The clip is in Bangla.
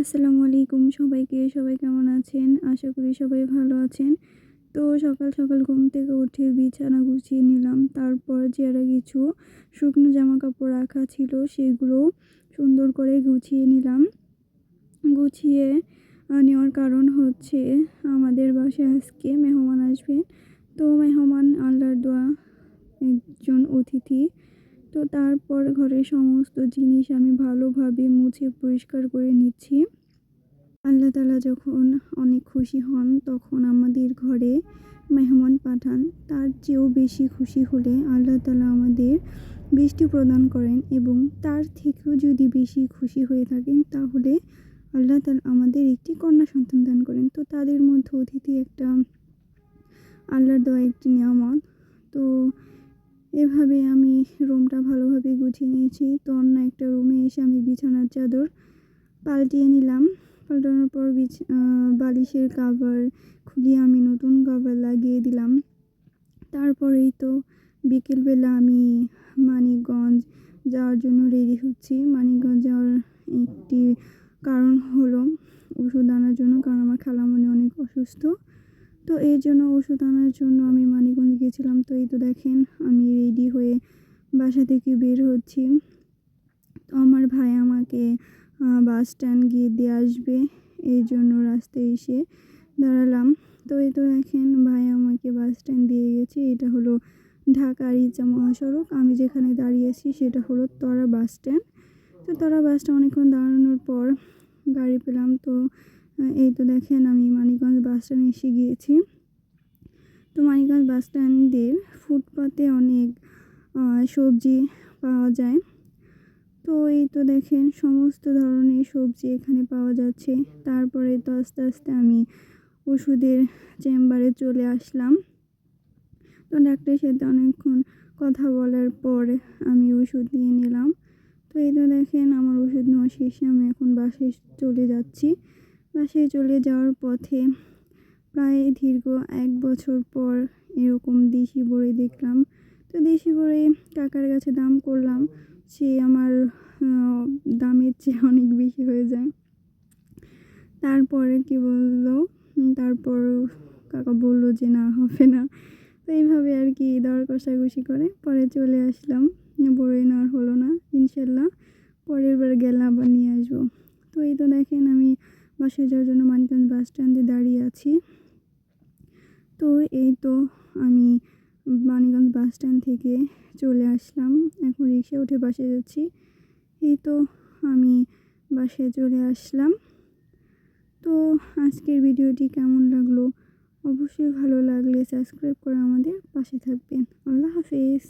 আসসালামু আলাইকুম সবাইকে, সবাই কেমন আছেন? আশা করি সবাই ভালো আছেন। তো সকাল সকাল ঘুম থেকে উঠে বিছানা গুছিয়ে নিলাম। তারপর যারা কিছু শুকনো জামা কাপড় রাখা ছিল সেগুলো সুন্দর করে গুছিয়ে নিলাম। গুছিয়ে নেওয়ার কারণ হচ্ছে আমাদের বাসায় আজকে মেহমান আসবে তো মেহমান আল্লাহর দোয়া একজন অতিথি। তো তারপর ঘরের সমস্ত জিনিস আমি ভালোভাবে মুছে পরিষ্কার করে নিচ্ছি। আল্লাহ তালা যখন অনেক খুশি হন, তখন আমাদের ঘরে মেহমান পাঠান। তার চেয়েও বেশি খুশি হলে আল্লাহ তালা আমাদের বৃষ্টি প্রদান করেন এবং তার থেকেও যদি বেশি খুশি হয়ে থাকেন, তাহলে আল্লাহ তালা আমাদের একটি কন্যা সন্তান দান করেন। তো তাদের মধ্যে অতিথি একটা আল্লাহর দেওয়া একটি নিয়ামত। তো এভাবে আমি রুমটা ভালোভাবে গুছিয়ে নিয়েছি। তো অন্য একটা রুমে এসে আমি বিছানার চাদর পাল্টিয়ে নিলাম। পাল্টানোর পর বিছ বালিশের কাভার খুলিয়ে আমি নতুন কাভার লাগিয়ে দিলাম। তারপরেই তো বিকেলবেলা আমি মানিকগঞ্জ যাওয়ার জন্য রেডি হচ্ছি। মানিকগঞ্জ যাওয়ার একটি কারণ হলো ওষুধ আনার জন্য, কারণ আমার খালামণি অনেক অসুস্থ। তো এর জন্য ওষুধ আনার জন্য আমি মানিকগঞ্জ গিয়েছিলাম তো এই তো দেখেন, আমি রেডি হয়ে বাসা থেকে বের হচ্ছি। তো আমার ভাই আমাকে বাস স্ট্যান্ড গিয়ে দিয়ে আসবে। এই জন্য রাস্তায় এসে দাঁড়ালাম। তো এই তো দেখেন, ভাই আমাকে বাস স্ট্যান্ড দিয়ে গেছে। এটা হলো ঢাকা রিচা মহাসড়ক। আমি যেখানে দাঁড়িয়েছি সেটা হলো তরা বাস স্ট্যান্ড তো তরা বাসটা অনেকক্ষণ দাঁড়ানোর পর গাড়ি পেলাম। তো এই তো দেখেন আমি মানিকগঞ্জ বাস স্ট্যান্ড এসে গিয়েছি। তো মানিকগঞ্জ বাস স্ট্যান্ডের ফুটপাতে অনেক সবজি পাওয়া যায়। তো এই তো দেখেন সমস্ত ধরনের সবজি এখানে পাওয়া যাচ্ছে। তারপরে তো আস্তে আস্তে আমি ওষুধের চেম্বারে চলে আসলাম। তো ডাক্তারের সাথে অনেকক্ষণ কথা বলার পর আমি ওষুধ নিয়ে নিলাম। তো এই তো দেখেন আমার ওষুধ নেওয়া শেষে আমি এখন বাসে চলে যাচ্ছি। বাসায় চলে যাওয়ার পথে প্রায় দীর্ঘ এক বছর পর এরকম দেশি বড়ি দেখলাম। তো দেশি বড়ি কাকার কাছে দাম করলাম, সে আমার দামের চেয়ে অনেক বেশি হয়ে যায়। তারপরে কি বলল? তারপর কাকা বলল যে, না, হবে না। তো এইভাবে আর কি দর কষাকষি করে পরে চলে আসলাম। বড়ই নেওয়ার হলো না, ইনশাল্লাহ। পরের বার গেলে আবার নিয়ে আসব। তো এই তো দেখেন আমি বাসায় যাওয়ার জন্য মানিকগঞ্জ বাস স্ট্যান্ডে দাঁড়িয়ে আছি। তো এই তো আমি মানিকগঞ্জ বাস স্ট্যান্ড থেকে চলে আসলাম। এখন রিক্সা উঠে বাসে যাচ্ছি। এই তো আমি বাসে চলে আসলাম। তো আজকের ভিডিওটি কেমন লাগল? অবশ্যই ভালো লাগলে সাবস্ক্রাইব করে আমাদের পাশে থাকবেন। আল্লাহ হাফেজ।